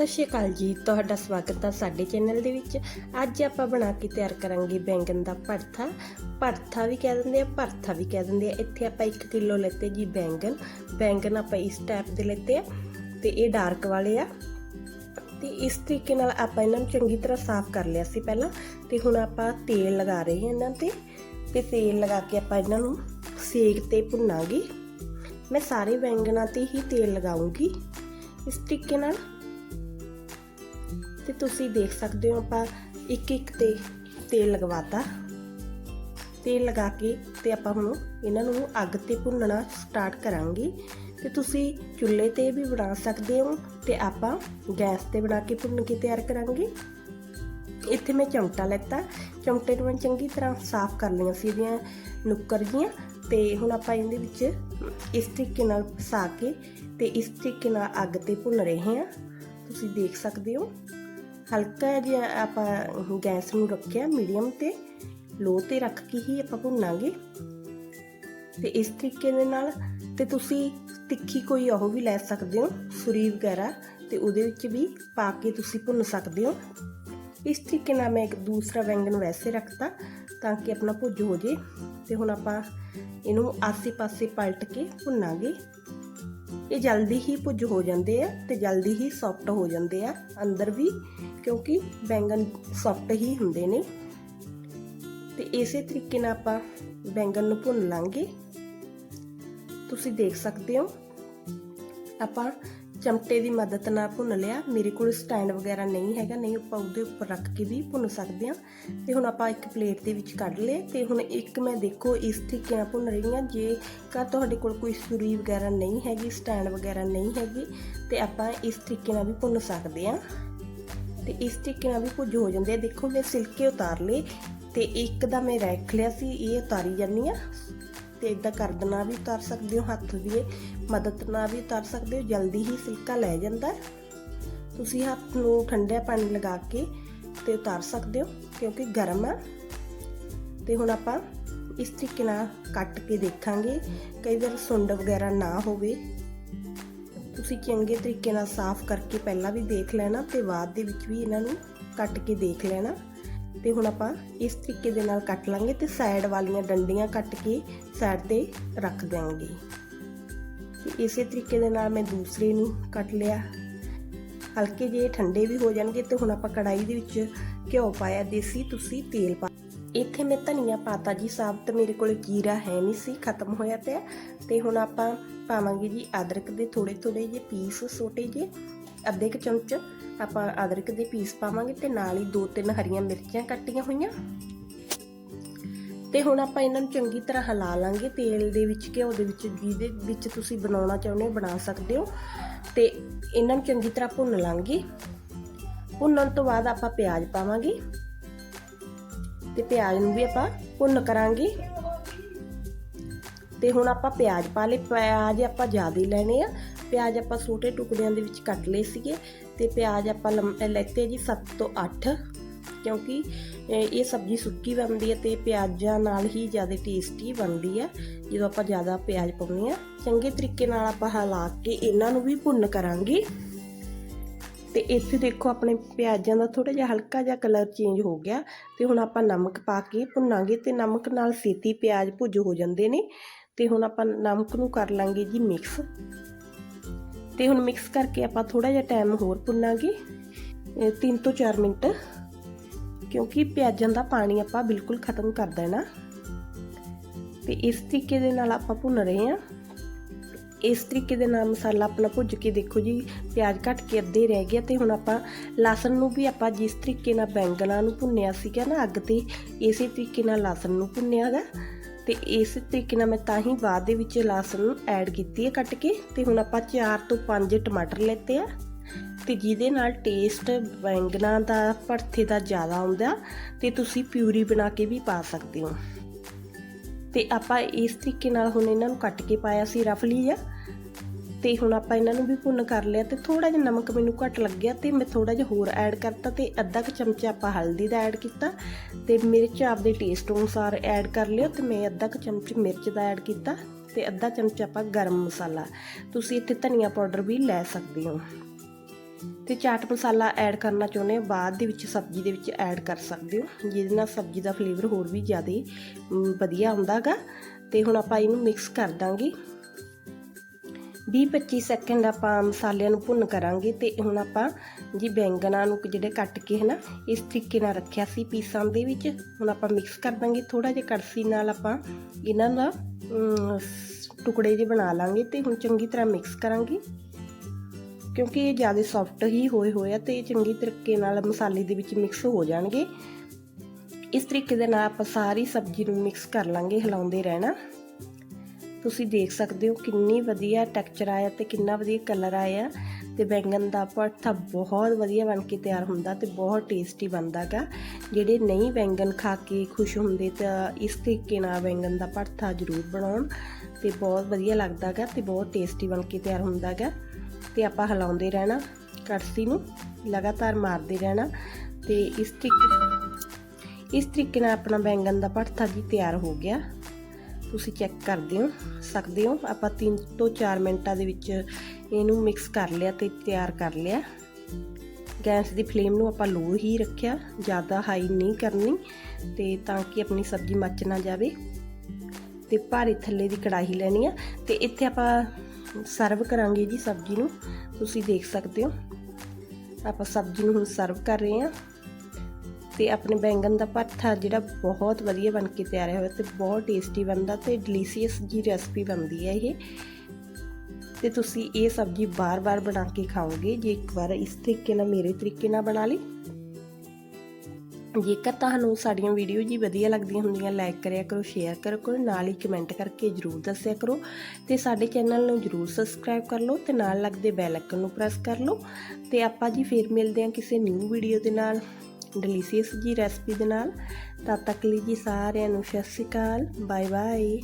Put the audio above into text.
ਸਤਿ ਸ਼੍ਰੀ ਅਕਾਲ ਜੀ। ਤੁਹਾਡਾ ਸਵਾਗਤ ਹੈ ਸਾਡੇ ਚੈਨਲ ਦੇ ਵਿੱਚ। ਅੱਜ ਆਪਾਂ ਬਣਾ ਕੇ ਤਿਆਰ ਕਰਾਂਗੇ ਬੈਂਗਣ ਦਾ ਭਰਥਾ। ਭਰਥਾ ਵੀ ਕਹਿ ਦਿੰਦੇ ਆ, ਭਰਥਾ ਵੀ ਕਹਿ ਦਿੰਦੇ ਆ। ਇੱਥੇ ਆਪਾਂ 1 ਕਿਲੋ ਲੈਤੇ ਜੀ ਬੈਂਗਣ। ਬੈਂਗਣ ਆਪਾਂ ਇਸ ਟਾਈਪ ਦੇ ਲੈਤੇ ਆ ਤੇ ਇਹ ਡਾਰਕ ਵਾਲੇ ਆ। ਤੇ ਇਸ ਤਰੀਕੇ ਨਾਲ ਆਪਾਂ ਇਹਨਾਂ ਨੂੰ ਚੰਗੀ ਤਰ੍ਹਾਂ ਸਾਫ਼ ਕਰ ਲਿਆ ਸੀ ਪਹਿਲਾਂ। ਤੇ ਹੁਣ ਆਪਾਂ ਤੇਲ ਲਗਾ ਰਹੇ ਹਾਂ ਇਹਨਾਂ ਤੇ। ਤੇ ਤੇਲ ਲਗਾ ਕੇ ਆਪਾਂ ਇਹਨਾਂ ਨੂੰ ਸੇਕ ਤੇ ਭੁੰਨਾਂਗੇ। ਮੈਂ ਸਾਰੇ ਬੈਂਗਣਾਂ ਤੇ ਹੀ ਤੇਲ ਲਗਾਉਂਗੀ। ਇਸ ਤਰੀਕੇ ਨਾਲ ਤੇ ਤੁਸੀਂ ਦੇਖ ਸਕਦੇ ਹੋ ਆਪਾਂ ਇੱਕ ਇੱਕ ਤੇ ਤੇਲ ਲਗਵਾਤਾ। ਤੇਲ ਲਗਾ ਕੇ ਤੇ ਆਪਾਂ ਹੁਣ ਇਹਨਾਂ ਨੂੰ ਅੱਗ ਤੇ ਭੁੰਨਣਾ ਸਟਾਰਟ ਕਰਾਂਗੇ। ਤੇ ਤੁਸੀਂ ਚੁੱਲ੍ਹੇ ਤੇ ਵੀ ਬਣਾ ਸਕਦੇ ਹੋ ਤੇ ਆਪਾਂ ਗੈਸ ਤੇ ਬਣਾ ਕੇ ਭੁੰਨ ਕੇ ਤਿਆਰ ਕਰਾਂਗੇ। ਇੱਥੇ ਮੈਂ ਚਮਟਾ ਲੈਤਾ। ਚਮਟੇ ਨੂੰ ਮੈਂ ਚੰਗੀ ਤਰ੍ਹਾਂ ਸਾਫ਼ ਕਰ ਲਈਆਂ ਸੀ ਇਹਦੀਆਂ ਨੁੱਕਰ ਜੀਆਂ। ਤੇ ਹੁਣ ਆਪਾਂ ਇਹਦੇ ਵਿੱਚ ਇਸ ਤਰੀਕੇ ਨਾਲ ਫਸਾ ਕੇ ਤੇ ਇਸ ਤਰੀਕੇ ਨਾਲ ਅੱਗ ਤੇ ਭੁੰਨ ਰਹੇ ਹਾਂ। ਤੁਸੀਂ ਦੇਖ ਸਕਦੇ ਹੋ। ਹਲਕਾ ਜਿਹਾ ਆਪਾਂ ਗੈਸ ਨੂੰ ਰੱਖਿਆ, ਮੀਡੀਅਮ ਤੇ, ਲੋ ਤੇ ਰੱਖ ਕੇ ਹੀ ਆਪਾਂ ਭੁੰਨਾਂਗੇ। ਤੇ ਇਸ ਤਰੀਕੇ ਦੇ ਨਾਲ ਤੇ ਤੁਸੀਂ ਤਿੱਖੀ ਕੋਈ ਉਹ ਵੀ ਲੈ ਸਕਦੇ ਹੋ, ਸੁਰੀ ਵਗੈਰਾ, ਤੇ ਉਹਦੇ ਵਿੱਚ ਵੀ ਪਾ ਕੇ ਤੁਸੀਂ ਭੁੰਨ ਸਕਦੇ ਹੋ। ਇਸ ਤਰੀਕੇ ਨਾਲ ਮੈਂ ਇੱਕ ਦੂਸਰਾ ਬੈਂਗਣ ਵੈਸੇ ਰੱਖਤਾ ਤਾਂ ਕਿ ਆਪਣਾ ਭੁੱਜ ਹੋ ਜੇ, ਤੇ ਹੁਣ ਆਪਾਂ ਇਹਨੂੰ ਆਸੇ-ਪਾਸੇ ਪਲਟ ਕੇ ਭੁੰਨਾਂਗੇ। ਇਹ ਜਲਦੀ ਹੀ ਭੁੱਜ ਹੋ ਜਾਂਦੇ ਆ ਤੇ ਜਲਦੀ ਹੀ ਸੌਫਟ ਹੋ ਜਾਂਦੇ ਆ। ਅੰਦਰ ਵੀ, ਕਿਉਂਕਿ ਬੈਂਗਣ ਸੌਫਟ ਹੀ ਹੁੰਦੇ ਨੇ। ਤੇ ਇਸੇ ਤਰੀਕੇ ਨਾਲ ਆਪਾਂ ਬੈਂਗਣ ਨੂੰ ਭੁੰਨ ਲਾਂਗੇ। ਤੁਸੀਂ ਦੇਖ ਸਕਦੇ ਹੋ, ਆਪਾਂ ਚਮਟੇ ਦੀ ਮਦਦ ਨਾਲ ਭੁੰਨ ਲਿਆ। ਮੇਰੇ ਕੋਲ ਸਟੈਂਡ ਵਗੈਰਾ ਨਹੀਂ ਹੈਗਾ, ਨਹੀਂ ਆਪਾਂ ਉਹਦੇ ਉੱਪਰ ਰੱਖ ਕੇ ਵੀ ਭੁੰਨ ਸਕਦੇ ਹਾਂ। ਤੇ ਹੁਣ ਆਪਾਂ ਇੱਕ ਪਲੇਟ ਦੇ ਵਿੱਚ ਕੱਢ ਲਏ ਤੇ ਹੁਣ ਇੱਕ ਮੈਂ ਦੇਖੋ ਇਸ ਤਰੀਕੇ ਨਾਲ ਭੁੰਨ ਰਹੀ ਹਾਂ। ਜੇ ਕਾ ਤੁਹਾਡੇ ਕੋਲ ਕੋਈ ਸੁਰੀ ਵਗੈਰਾ ਨਹੀਂ ਹੈਗੀ, ਸਟੈਂਡ ਵਗੈਰਾ ਨਹੀਂ ਹੈਗੀ, ਤੇ ਆਪਾਂ ਇਸ ਤਰੀਕੇ ਨਾਲ ਵੀ ਭੁੰਨ ਸਕਦੇ ਹਾਂ। ਤੇ ਇਸ ਤਰੀਕੇ ਨਾਲ ਵੀ ਭੁੱਜ ਹੋ ਜਾਂਦੇ ਆ, ਦੇਖੋ ਮੈਂ ਸਿਲਕੇ ਉਤਾਰ ਲਏ ਤੇ ਇੱਕ ਦਾ ਮੈਂ ਰੱਖ ਲਿਆ ਸੀ, ਇਹ ਉਤਾਰੀ ਜਾਨੀ ਆ ਤੇ ਇਦਾਂ ਕਰ ਦੇਣਾ ਵੀ ਉਤਾਰ ਸਕਦੇ ਹੋ ਹੱਥ ਦੀ ਮਦਦ ਨਾਲ ਵੀ ਉਤਾਰ ਸਕਦੇ ਹੋ, ਜਲਦੀ ਹੀ ਸਿਲਕਾ ਲੈ ਜਾਂਦਾ ਤੁਸੀਂ ਹੱਥ ਨੂੰ ਠੰਡਾ ਪਾਣੀ ਲਗਾ ਕੇ ਤੇ ਉਤਾਰ ਸਕਦੇ ਹੋ, ਕਿਉਂਕਿ ਗਰਮ ਆ ਤੇ ਹੁਣ ਆਪਾਂ ਇਸ ਤਰੀਕੇ ਨਾਲ ਕੱਟ ਕੇ ਦੇਖਾਂਗੇ, ਕਈ ਵਾਰ ਸੁੰਡ ਵਗੈਰਾ ਨਾ ਹੋਵੇ। ਤੁਸੀਂ ਚੰਗੇ ਤਰੀਕੇ ਨਾਲ ਸਾਫ਼ ਕਰਕੇ ਪਹਿਲਾਂ ਵੀ ਦੇਖ ਲੈਣਾ ਤੇ ਬਾਅਦ ਦੇ ਵਿੱਚ ਵੀ ਇਹਨਾਂ ਨੂੰ ਕੱਟ ਕੇ ਦੇਖ ਲੈਣਾ। ਤੇ ਹੁਣ ਆਪਾਂ ਇਸ ਤਰੀਕੇ ਦੇ ਨਾਲ ਕੱਟ ਲਾਂਗੇ ਤੇ ਸਾਈਡ ਵਾਲੀਆਂ ਡੰਡੀਆਂ ਕੱਟ ਕੇ ਸਾਈਡ ਤੇ ਰੱਖ ਦਿਆਂਗੇ। ਇਸੇ ਤਰੀਕੇ ਦੇ ਨਾਲ ਮੈਂ ਦੂਸਰੇ ਨੂੰ ਕੱਟ ਲਿਆ। ਹਲਕੇ ਜੇ ਠੰਡੇ ਵੀ ਹੋ ਜਾਣਗੇ ਤੇ ਹੁਣ ਆਪਾਂ ਕੜਾਈ ਦੇ ਵਿੱਚ ਘਿਓ ਪਾਇਆ, ਦੇਸੀ ਤੁਸੀਂ ਤੇਲ ਪਾ ਇੱਥੇ ਮੈਂ ਧਨੀਆ ਪਾਤਾ ਜੀ ਸਾਬਤ ਮੇਰੇ ਕੋਲ ਜੀਰਾ ਹੈ ਨਹੀਂ ਸੀ, ਖਤਮ ਹੋਇਆ ਪਿਆ। ਤੇ ਹੁਣ ਆਪਾਂ ਪਾਵਾਂਗੇ ਜੀ ਅਦਰਕ ਦੇ ਥੋੜੇ ਥੋੜੇ ਜਿਹੇ ਪੀਸ, ਛੋਟੇ ਜੇ ਅੱਧੇ ਕੁ ਚਮਚ। ਆਪਾਂ ਅਦਰਕ ਦੇ ਪੀਸ ਪਾਵਾਂਗੇ ਤੇ ਨਾਲ ਹੀ ਦੋ ਤਿੰਨ ਹਰੀਆਂ ਮਿਰਚਾਂ ਕੱਟੀਆਂ ਹੋਈਆਂ। ਤੇ ਹੁਣ ਆਪਾਂ ਇਹਨਾਂ ਨੂੰ ਚੰਗੀ ਤਰ੍ਹਾਂ ਹਿਲਾ ਲਾਂਗੇ। ਤੇਲ ਦੇ ਵਿੱਚ, ਘਿਓ ਦੇ ਵਿੱਚ, ਜਿਹਦੇ ਵਿੱਚ ਤੁਸੀਂ ਬਣਾਉਣਾ ਚਾਹੁੰਦੇ ਹੋ, ਬਣਾ ਸਕਦੇ ਹੋ। ਤੇ ਇਹਨਾਂ ਨੂੰ ਚੰਗੀ ਤਰ੍ਹਾਂ ਭੁੰਨ ਲਾਂਗੇ। ਭੁੰਨਣ ਤੋਂ ਬਾਅਦ ਆਪਾਂ ਪਿਆਜ਼ ਪਾਵਾਂਗੇ। ਤੇ ਪਿਆਜ਼ ਨੂੰ ਵੀ ਆਪਾਂ ਭੁੰਨ ਕਰਾਂਗੇ। ਤੇ ਹੁਣ ਆਪਾਂ ਪਿਆਜ਼ ਪਾ ਲਏ। ਪਿਆਜ਼ ਆਪਾਂ ਜ਼ਿਆਦਾ ਲੈਣੇ ਆ। ਪਿਆਜ਼ ਆਪਾਂ ਛੋਟੇ ਟੁਕੜਿਆਂ ਦੇ ਵਿੱਚ ਕੱਟ ਲਏ ਸੀਗੇ। ਤੇ ਪਿਆਜ਼ ਆਪਾਂ ਲੈਤੇ ਜੀ 7 ਤੋਂ 8 ਕਿਉਂਕਿ ਇਹ ਸਬਜ਼ੀ ਸੁੱਕੀ ਬਣਦੀ ਹੈ ਤੇ ਪਿਆਜ਼ਾਂ ਨਾਲ ਹੀ ਜ਼ਿਆਦਾ ਟੇਸਟੀ ਬਣਦੀ ਹੈ। ਜਦੋਂ ਆਪਾਂ ਜ਼ਿਆਦਾ ਪਿਆਜ਼ ਪਾਉਂਦੇ ਆ ਚੰਗੇ ਤਰੀਕੇ ਨਾਲ ਆਪਾਂ ਹਲਾ ਕੇ ਇਹਨਾਂ ਨੂੰ ਵੀ ਭੁੰਨ ਕਰਾਂਗੇ। ਤੇ ਇੱਥੇ ਦੇਖੋ ਆਪਣੇ ਪਿਆਜ਼ਾਂ ਦਾ ਥੋੜਾ ਜਿਹਾ ਹਲਕਾ ਜਿਹਾ ਕਲਰ ਚੇਂਜ ਹੋ ਗਿਆ ਤੇ ਹੁਣ ਆਪਾਂ ਨਮਕ ਪਾ ਕੇ ਭੁੰਨਾਂਗੇ ਤੇ ਨਮਕ ਨਾਲ ਸੀਤੀ ਪਿਆਜ਼ ਭੁੱਜ ਹੋ ਜਾਂਦੇ ਨੇ। ਤੇ ਹੁਣ ਆਪਾਂ ਨਮਕ ਨੂੰ ਕਰ ਲਾਂਗੇ ਜੀ ਮਿਕਸ ਤੇ ਹੁਣ ਮਿਕਸ ਕਰਕੇ ਆਪਾਂ ਥੋੜਾ ਜਿਹਾ ਟਾਈਮ ਹੋਰ ਭੁੰਨਾਂਗੇ 3 ਤੋਂ 4 ਮਿੰਟ। ਕਿਉਂਕਿ ਪਿਆਜ਼ਾਂ ਦਾ ਪਾਣੀ ਆਪਾਂ ਬਿਲਕੁਲ ਖਤਮ ਕਰ ਦੇਣਾ। ਤੇ ਇਸ ਤਰੀਕੇ ਦੇ ਨਾਲ ਆਪਾਂ ਭੁੰਨ ਰਹੇ ਹਾਂ। ਇਸ ਤਰੀਕੇ ਦੇ ਨਾਲ ਮਸਾਲਾ ਆਪਣਾ ਭੁੱਜ ਕੇ ਦੇਖੋ ਜੀ, ਪਿਆਜ਼ ਘਟ ਕੇ ਅੱਧੇ ਰਹਿ ਗਿਆ ਤੇ ਹੁਣ ਆਪਾਂ ਲਸਣ ਨੂੰ ਵੀ ਆਪਾਂ ਜਿਸ ਤਰੀਕੇ ਨਾਲ ਬੈਂਗਣਾ ਨੂੰ ਭੁੰਨਿਆ ਸੀਗਾ ਨਾ ਅੱਗ ਤੇ, ਇਸੇ ਤਰੀਕੇ ਨਾਲ ਲਸਣ ਨੂੰ ਭੁੰਨਿਆਗਾ ਤੇ ਇਸ ਤਰੀਕੇ ਨਾਲ ਮੈਂ ਤਾਂ ਹੀ ਬਾਅਦ ਦੇ ਵਿੱਚ ਲਸਣ ਨੂੰ ਐਡ ਕੀਤੀ ਹੈ ਕੱਟ ਕੇ। ਤੇ ਹੁਣ ਆਪਾਂ 4 ਤੋਂ 5 ਟਮਾਟਰ ਲੈਤੇ ਆ। ਤੇ ਜਿਹਦੇ ਨਾਲ ਟੇਸਟ ਬੈਂਗਣਾ ਦਾ, ਭਰਥੇ ਦਾ ਜ਼ਿਆਦਾ ਆਉਂਦਾ ਤੇ ਤੁਸੀਂ ਪਿਊਰੀ ਬਣਾ ਕੇ ਵੀ ਪਾ ਸਕਦੇ ਹੋ। ਤੇ ਆਪਾਂ ਇਸ ਤਰੀਕੇ ਨਾਲ ਹੁਣ ਇਹਨਾਂ ਨੂੰ ਕੱਟ ਕੇ ਪਾਇਆ ਸੀ ਰਫਲੀ ਜਿਹਾ ਤੇ ਹੁਣ ਆਪਾਂ ਇਹਨਾਂ ਨੂੰ ਵੀ ਭੁੰਨ ਕਰ ਲਿਆ ਤੇ ਥੋੜਾ ਜਿਹਾ ਨਮਕ ਮੈਨੂੰ ਘੱਟ ਲੱਗਿਆ ਤੇ ਮੈਂ ਥੋੜਾ ਜਿਹਾ ਹੋਰ ਐਡ ਕਰਤਾ ਤੇ ਅੱਧਾ ਕੁ ਚਮਚਾ ਆਪਾਂ ਹਲਦੀ ਦਾ ਐਡ ਕੀਤਾ ਤੇ ਮਿਰਚ ਆਪਦੇ ਟੇਸਟ ਅਨੁਸਾਰ ਐਡ ਕਰ ਲਿਓ ਤੇ ਮੈਂ ਅੱਧਾ ਕੁ ਚਮਚ ਮਿਰਚ ਦਾ ਐਡ ਕੀਤਾ ਤੇ ਅੱਧਾ ਚਮਚਾ ਆਪਾਂ ਗਰਮ ਮਸਾਲਾ। ਤੁਸੀਂ ਇੱਥੇ ਧਨੀਆ ਪਾਊਡਰ ਵੀ ਲੈ ਸਕਦੇ ਹੋ। ਤੇ ਚਾਟ ਮਸਾਲਾ ਐਡ ਕਰਨਾ ਚਾਹੁੰਦੇ ਹੋ, ਬਾਅਦ ਦੇ ਵਿੱਚ ਸਬਜ਼ੀ ਦੇ ਵਿੱਚ ਐਡ ਕਰ ਸਕਦੇ ਹੋ। ਜਿਹਦੇ ਨਾਲ ਸਬਜ਼ੀ ਦਾ ਫਲੇਵਰ ਹੋਰ ਵੀ ਜ਼ਿਆਦਾ ਵਧੀਆ ਆਉਂਦਾਗਾ। ਤੇ ਹੁਣ ਆਪਾਂ ਇਹਨੂੰ ਮਿਕਸ ਕਰ ਦਾਂਗੇ। 20-25 ਸੈਕਿੰਡ ਆਪਾਂ ਮਸਾਲਿਆਂ ਨੂੰ ਭੁੰਨ ਕਰਾਂਗੇ ਤੇ ਹੁਣ ਆਪਾਂ ਜੀ ਬੈਂਗਣਾ ਨੂੰ ਜਿਹੜੇ ਕੱਟ ਕੇ ਹਨਾ, ਇਸ ਤਰੀਕੇ ਨਾਲ ਰੱਖਿਆ ਸੀ ਪੀਸਾਂ ਦੇ ਵਿੱਚ। ਹੁਣ ਆਪਾਂ ਮਿਕਸ ਕਰ ਦਾਂਗੇ ਥੋੜਾ ਜਿਹਾ ਕੜਸੀ ਨਾਲ ਆਪਾਂ ਇਹਨਾਂ ਦਾ ਟੁਕੜੇ ਜਿਹੇ ਬਣਾ ਲਾਂਗੇ ਤੇ ਹੁਣ ਚੰਗੀ ਤਰ੍ਹਾਂ ਮਿਕਸ ਕਰਾਂਗੇ। ਕਿਉਂਕਿ ਇਹ ਜ਼ਿਆਦਾ ਸੌਫਟ ਹੀ ਹੋਏ ਹੋਏ ਆ ਤੇ ਇਹ ਚੰਗੀ ਤਰੀਕੇ ਨਾਲ ਮਸਾਲੇ ਦੇ ਵਿੱਚ ਮਿਕਸ ਹੋ ਜਾਣਗੇ। ਇਸ ਤਰੀਕੇ ਦੇ ਨਾਲ ਆਪਾਂ ਸਾਰੀ ਸਬਜ਼ੀ ਨੂੰ ਮਿਕਸ ਕਰ ਲਾਂਗੇ, ਹਿਲਾਉਂਦੇ ਰਹਿਣਾ। ਤੁਸੀਂ ਦੇਖ ਸਕਦੇ ਹੋ ਕਿੰਨੀ ਵਧੀਆ ਟੈਕਸਚਰ ਆਇਆ ਤੇ ਕਿੰਨਾ ਵਧੀਆ ਕਲਰ ਆਇਆ ਤੇ ਬੈਂਗਣ ਦਾ ਭਰਥਾ ਬਹੁਤ ਵਧੀਆ ਬਣ ਕੇ ਤਿਆਰ ਹੁੰਦਾ ਤੇ ਬਹੁਤ ਟੇਸਟੀ ਬਣਦਾਗਾ ਜਿਹੜੇ ਨਹੀਂ ਬੈਂਗਣ ਖਾ ਕੇ ਖੁਸ਼ ਹੁੰਦੇ ਤਾਂ ਇਸ ਤਰੀਕੇ ਨਾਲ ਬੈਂਗਣ ਦਾ ਭਰਥਾ ਜ਼ਰੂਰ ਬਣਾਉਣ ਤੇ ਬਹੁਤ ਵਧੀਆ ਲੱਗਦਾਗਾ ਤੇ ਬਹੁਤ ਟੇਸਟੀ ਬਣ ਕੇ ਤਿਆਰ ਹੁੰਦਾਗਾ ਤੇ ਆਪਾਂ ਹਿਲਾਉਂਦੇ ਰਹਿਣਾ ਕੜਸੀ ਨੂੰ ਲਗਾਤਾਰ ਮਾਰਦੇ ਰਹਿਣਾ ਤੇ ਇਸ ਤਰੀਕੇ ਇਸ ਤਰੀਕੇ ਨਾਲ ਆਪਣਾ ਬੈਂਗਣ ਦਾ ਭਰਥਾ ਜੀ ਤਿਆਰ ਹੋ ਗਿਆ। ਤੁਸੀਂ ਚੈੱਕ ਕਰਦੇ ਹੋ, ਸਕਦੇ ਹੋ, ਆਪਾਂ 3 ਤੋਂ 4 ਮਿੰਟਾਂ ਦੇ ਵਿੱਚ ਇਹਨੂੰ ਮਿਕਸ ਕਰ ਲਿਆ ਤੇ ਤਿਆਰ ਕਰ ਲਿਆ। ਗੈਸ ਦੀ ਫਲੇਮ ਨੂੰ ਆਪਾਂ ਲੋ ਹੀ ਰੱਖਿਆ, ਜ਼ਿਆਦਾ ਹਾਈ ਨਹੀਂ ਕਰਨੀ ਤੇ ਤਾਂ ਕਿ ਆਪਣੀ ਸਬਜ਼ੀ ਮੱਚ ਨਾ ਜਾਵੇ। ਤੇ ਭਾਰੀ ਥੱਲੇ ਦੀ ਕੜਾਹੀ ਲੈਣੀ ਆ ਤੇ ਇੱਥੇ ਆਪਾਂ ਸਰਵ ਕਰਾਂਗੇ ਜੀ ਸਬਜ਼ੀ ਨੂੰ। ਤੁਸੀਂ ਦੇਖ ਸਕਦੇ ਹੋ। ਆਪਾਂ ਸਬਜ਼ੀ ਨੂੰ ਹੁਣ ਸਰਵ ਕਰ ਰਹੇ ਹਾਂ। ਤੇ ਆਪਣੇ ਬੈਂਗਣ ਦਾ ਭਰਥਾ ਜਿਹੜਾ ਬਹੁਤ ਵਧੀਆ ਬਣ ਕੇ ਤਿਆਰ ਹੋਇਆ ਤੇ ਬਹੁਤ ਟੇਸਟੀ ਬਣਦਾ ਤੇ ਡਿਲੀਸ਼ੀਅਸ ਜੀ ਰੈਸਪੀ ਬਣਦੀ ਹੈ ਇਹ। ਤੇ ਤੁਸੀਂ ਇਹ ਸਬਜ਼ੀ ਬਾਰ-ਬਾਰ ਬਣਾ ਕੇ ਖਾਓਗੇ। ਜੇ ਇੱਕ ਵਾਰ ਇਸ ਤਰੀਕੇ ਨਾਲ ਮੇਰੇ ਤਰੀਕੇ ਨਾਲ ਬਣਾ ਲਈ ਜੇਕਰ ਤੁਹਾਨੂੰ ਸਾਡੀਆਂ ਵੀਡੀਓ ਜੀ ਵਧੀਆ ਲੱਗਦੀਆਂ ਹੁੰਦੀਆਂ ਲਾਈਕ ਕਰਿਆ ਕਰੋ ਸ਼ੇਅਰ ਕਰਿਆ ਕਰੋ, ਨਾਲ ਹੀ ਕਮੈਂਟ ਕਰਕੇ ਜਰੂਰ ਦੱਸਿਆ ਕਰੋ। ਤੇ ਸਾਡੇ ਚੈਨਲ ਨੂੰ ਜਰੂਰ ਸਬਸਕ੍ਰਾਈਬ ਕਰ ਲਓ ਤੇ ਨਾਲ ਲੱਗਦੇ ਬੈਲ ਆਈਕਨ ਨੂੰ ਪ੍ਰੈਸ ਕਰ ਲਓ। ਤੇ ਆਪਾਂ ਜੀ ਫੇਰ ਮਿਲਦੇ ਹਾਂ ਕਿਸੇ ਨਿਊ ਵੀਡੀਓ ਦੇ ਨਾਲ ਡਿਲੀਸ਼ੀਅਸ ਜੀ ਰੈਸਪੀ ਦੇ ਨਾਲ। ਤਦ ਤੱਕ ਲਈ ਜੀ ਸਾਰਿਆਂ ਨੂੰ ਸਤਿ ਸ਼੍ਰੀ ਅਕਾਲ ਬਾਏ ਬਾਏ